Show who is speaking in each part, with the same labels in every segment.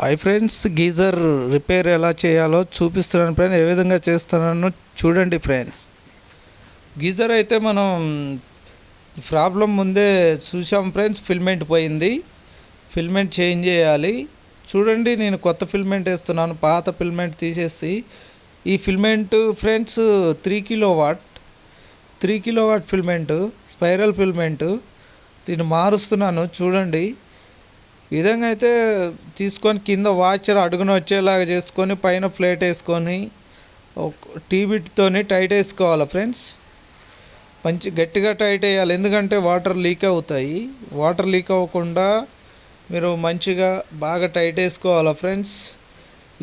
Speaker 1: Hi friends geyser repair ఎలా చేయాలో చూపిస్తున్నాను ఫ్రెండ్స్ ఏ విధంగా చేస్తున్నానో చూడండి ఫ్రెండ్స్. గీజర్ అయితే మనం ప్రాబ్లం ముందే చూసాం ఫ్రెండ్స్ ఫిల్మెంట్ పోయింది. ఫిల్మెంట్ చేంజ్ చేయాలి. చూడండి నేను కొత్త ఫిల్మెంట్ వేస్తున్నాను పాత ఫిల్మెంట్ తీసేసి. ఈ filament friends three kilowatt three kilowatt filament spiral filament. దీన్ని మారుస్తున్నాను చూడండి. ఈ విధంగా అయితే తీసుకొని కింద వాచర్ అడుగున వచ్చేలాగా చేసుకొని పైన ప్లేట్ వేసుకొని టీబిట్తోని టైట్ వేసుకోవాలి ఫ్రెండ్స్. మంచి గట్టిగా టైట్ వేయాలి. ఎందుకంటే వాటర్ లీక్ అవుతాయి. వాటర్ లీక్ అవ్వకుండా మీరు మంచిగా బాగా టైట్ వేసుకోవాలా ఫ్రెండ్స్.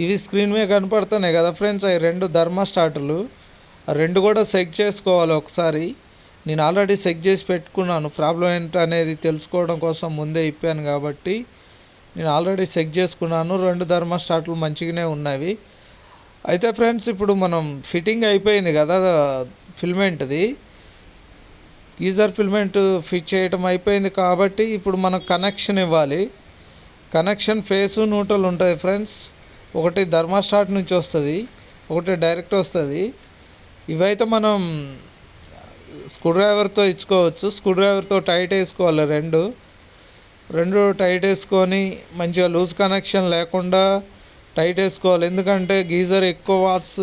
Speaker 1: ఇవి స్క్రీన్ మీద కనపడుతున్నాయి కదా ఫ్రెండ్స్. అవి రెండు ధర్మా స్టార్టర్లు ఆ రెండు కూడా చెక్ చేసుకోవాలి ఒకసారి. నేను ఆల్రెడీ చెక్ చేసి పెట్టుకున్నాను. ప్రాబ్లం ఏంటనేది అనేది తెలుసుకోవడం కోసం ముందే ఇప్పాను కాబట్టి నేను ఆల్రెడీ చెక్ చేసుకున్నాను. రెండు ధర్మస్టాట్లు మంచిగానే ఉన్నవి. అయితే ఫ్రెండ్స్ ఇప్పుడు మనం ఫిట్టింగ్ అయిపోయింది కదా ఫిల్మెంట్ది. గీజర్ ఫిల్మెంట్ ఫిట్ చేయటం అయిపోయింది కాబట్టి ఇప్పుడు మనం కనెక్షన్ ఇవ్వాలి. కనెక్షన్ ఫేసు న్యూట్రల్ ఉంటుంది ఫ్రెండ్స్. ఒకటి ధర్మాస్టార్ట్ నుంచి వస్తుంది ఒకటి డైరెక్ట్ వస్తుంది. ఇవైతే మనం స్క్రూ డ్రైవర్తో ఇచ్చుకోవచ్చు. స్క్రూ డ్రైవర్తో టైట్ వేసుకోవాలి రెండు. రెండు టైట్ వేసుకొని మంచిగా లూజ్ కనెక్షన్ లేకుండా టైట్ వేసుకోవాలి. ఎందుకంటే గీజర్ ఎక్కువ వాట్స్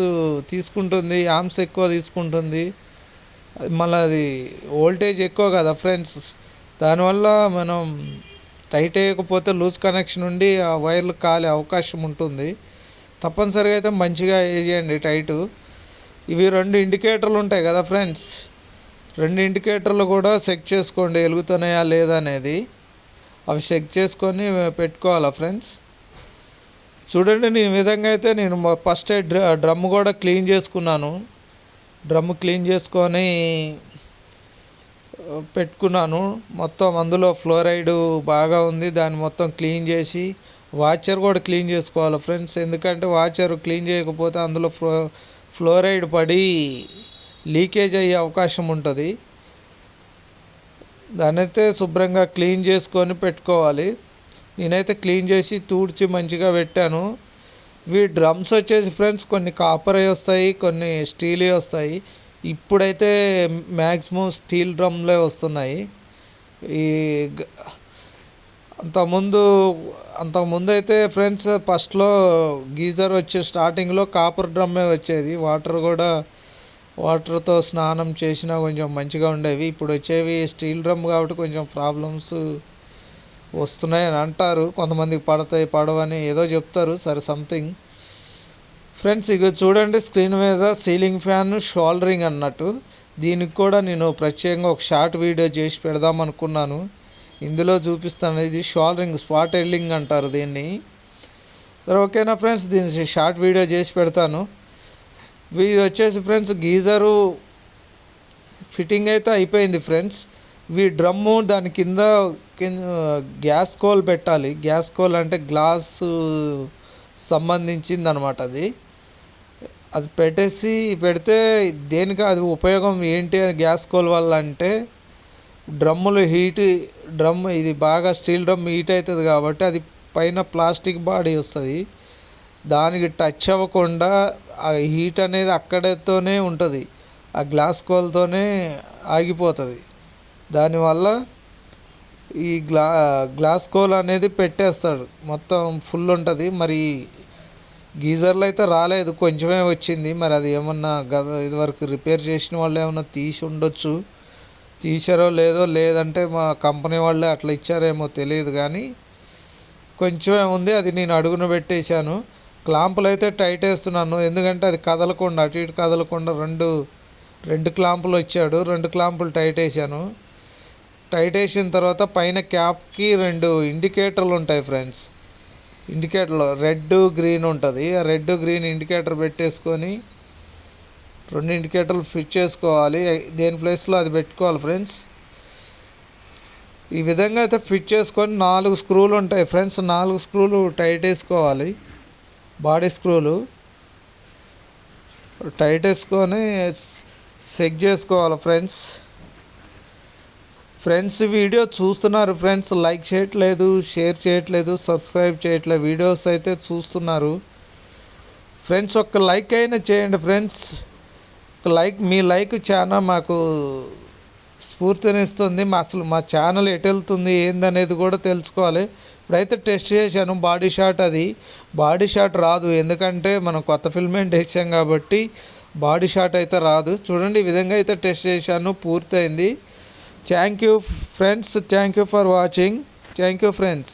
Speaker 1: తీసుకుంటుంది యామ్స్ ఎక్కువ తీసుకుంటుంది. మళ్ళీ అది వోల్టేజ్ ఎక్కువ కదా ఫ్రెండ్స్. దానివల్ల మనం టైట్ వేయకపోతే లూజ్ కనెక్షన్ ఉండి ఆ వైర్లు కాలే అవకాశం ఉంటుంది. తప్పనిసరిగా అయితే మంచిగా వేసేయండి టైటు. ఇవి రెండు ఇండికేటర్లు ఉంటాయి కదా ఫ్రెండ్స్. రెండు ఇండికేటర్లు కూడా చెక్ చేసుకోండి వెలుగుతున్నాయా లేదా అనేది. అవి చెక్ చేసుకొని పెట్టుకోవాలా ఫ్రెండ్స్? చూడండి నేను ఈ విధంగా అయితే నేను ఫస్ట్ డ్రమ్ కూడా క్లీన్ చేసుకున్నాను. డ్రమ్ క్లీన్ చేసుకొని పెట్టుకున్నాను. మొత్తం అందులో ఫ్లోరైడ్ బాగా ఉంది. దాన్ని మొత్తం క్లీన్ చేసి వాచర్ కూడా క్లీన్ చేసుకోవాలి ఫ్రెండ్స్. ఎందుకంటే వాచర్ క్లీన్ చేయకపోతే అందులో ఫ్లో ఫ్లోరైడ్ పడి లీకేజ్ అయ్యే అవకాశం ఉంటుంది. దాన్నైతే శుభ్రంగా క్లీన్ చేసుకొని పెట్టుకోవాలి. నేనైతే క్లీన్ చేసి తూడ్చి మంచిగా పెట్టాను. ఇవి డ్రమ్స్ వచ్చేసి ఫ్రెండ్స్ కొన్ని కాపర్ వస్తాయి కొన్ని స్టీల్ వస్తాయి. ఇప్పుడైతే మ్యాక్సిమం స్టీల్ డ్రమ్లే వస్తున్నాయి. ఈ అంతకుముందు అంతకుముందు అయితే ఫ్రెండ్స్ ఫస్ట్లో గీజర్ వచ్చే స్టార్టింగ్లో కాపర్ డ్రమ్మే వచ్చేది. వాటర్ కూడా వాటర్తో స్నానం చేసినా కొంచెం మంచిగా ఉండేవి. ఇప్పుడు వచ్చేవి స్టీల్ డ్రమ్ కాబట్టి కొంచెం ప్రాబ్లమ్స్ వస్తున్నాయి అని అంటారు. కొంతమందికి పడతాయి పడవని ఏదో చెప్తారు. సరే సంథింగ్ ఫ్రెండ్స్ ఇక చూడండి స్క్రీన్ మీద సీలింగ్ ఫ్యాన్ షోల్డరింగ్ అన్నట్టు. దీనికి కూడా నేను ప్రత్యేకంగా ఒక షార్ట్ వీడియో చేసి పెడదాం అనుకున్నాను. ఇందులో చూపిస్తాను. ఇది షోల్డరింగ్ స్పాట్ ఎల్లింగ్ అంటారు దీన్ని. సరే ఓకేనా ఫ్రెండ్స్ దీని షార్ట్ వీడియో చేసి పెడతాను. ఇది వచ్చేసి ఫ్రెండ్స్ గీజరు ఫిట్టింగ్ అయితే అయిపోయింది ఫ్రెండ్స్ ఇవి డ్రమ్ము దాని కింద కింద గ్యాస్ కోల్ పెట్టాలి. గ్యాస్ కోల్ అంటే గ్లాస్ సంబంధించింది అనమాట అది. అది పెట్టేసి పెడితే దేనికి అది ఉపయోగం ఏంటి అని గ్యాస్ కోల్ వల్ల అంటే డ్రమ్ములు హీట్ డ్రమ్ ఇది బాగా స్టీల్ డ్రమ్ హీట్ అవుతుంది కాబట్టి అది పైన ప్లాస్టిక్ బాడీ వస్తుంది. దానికి టచ్ అవ్వకుండా ఆ హీట్ అనేది అక్కడతోనే ఉంటుంది. ఆ గ్లాస్ కోల్తోనే ఆగిపోతుంది. దానివల్ల ఈ గ్లా గ్లాస్ కోల్ అనేది పెట్టేస్తాడు. మొత్తం ఫుల్ ఉంటుంది. మరి గీజర్లో అయితే రాలేదు. కొంచెమే వచ్చింది. మరి అది ఏమన్నా గత ఇదివరకు రిపేర్ చేసిన వాళ్ళు ఏమన్నా తీసి ఉండొచ్చు. తీసారో లేదో లేదంటే మా కంపెనీ వాళ్ళే అట్లా ఇచ్చారేమో తెలియదు కానీ కొంచెమే ఉంది. అది నేను అడుగున పెట్టేశాను. క్లాంపులు అయితే టైట్ వేస్తున్నాను. ఎందుకంటే అది కదలకుండా అటు ఇటు కదలకుండా రెండు రెండు క్లాంపులు వచ్చాడు. రెండు క్లాంపులు టైట్ వేసాను టైట్ వేసిన తర్వాత పైన క్యాప్కి రెండు ఇండికేటర్లు ఉంటాయి ఫ్రెండ్స్. ఇండికేటర్లు రెడ్ గ్రీన్ ఉంటుంది. ఆ రెడ్ గ్రీన్ ఇండికేటర్ పెట్టేసుకొని రెండు ఇండికేటర్లు ఫిట్ చేసుకోవాలి. దేని ప్లేస్లో అది పెట్టుకోవాలి ఫ్రెండ్స్? ఈ విధంగా అయితే ఫిట్ చేసుకొని నాలుగు స్క్రూలు ఉంటాయి ఫ్రెండ్స్. నాలుగు స్క్రూలు టైట్ వేసుకోవాలి. బాడీ స్క్రూలు టైట్ వేసుకొని చెక్ చేసుకోవాలి ఫ్రెండ్స్. ఫ్రెండ్స్ వీడియో చూస్తున్నారు ఫ్రెండ్స్. లైక్ చేయట్లేదు షేర్ చేయట్లేదు సబ్స్క్రైబ్ చేయట్లేదు. వీడియోస్ అయితే చూస్తున్నారు. ఫ్రెండ్స్ ఒక్క లైక్ అయినా చేయండి ఫ్రెండ్స్. లైక్ మీ లైక్ చాలా మాకు స్ఫూర్తినిస్తుంది. మా అసలు మా ఛానల్ ఎటు వెళ్తుంది ఏందనేది కూడా తెలుసుకోవాలి. ఇప్పుడైతే టెస్ట్ చేశాను బాడీ షాట్ అది. బాడీ షాట్ రాదు ఎందుకంటే మనం కొత్త ఫిల్మెంట్ వేసాం కాబట్టి బాడీ షాట్ అయితే రాదు. చూడండి ఈ విధంగా అయితే టెస్ట్ చేశాను పూర్తయింది. Thank you friends thank you for watching. Thank you friends.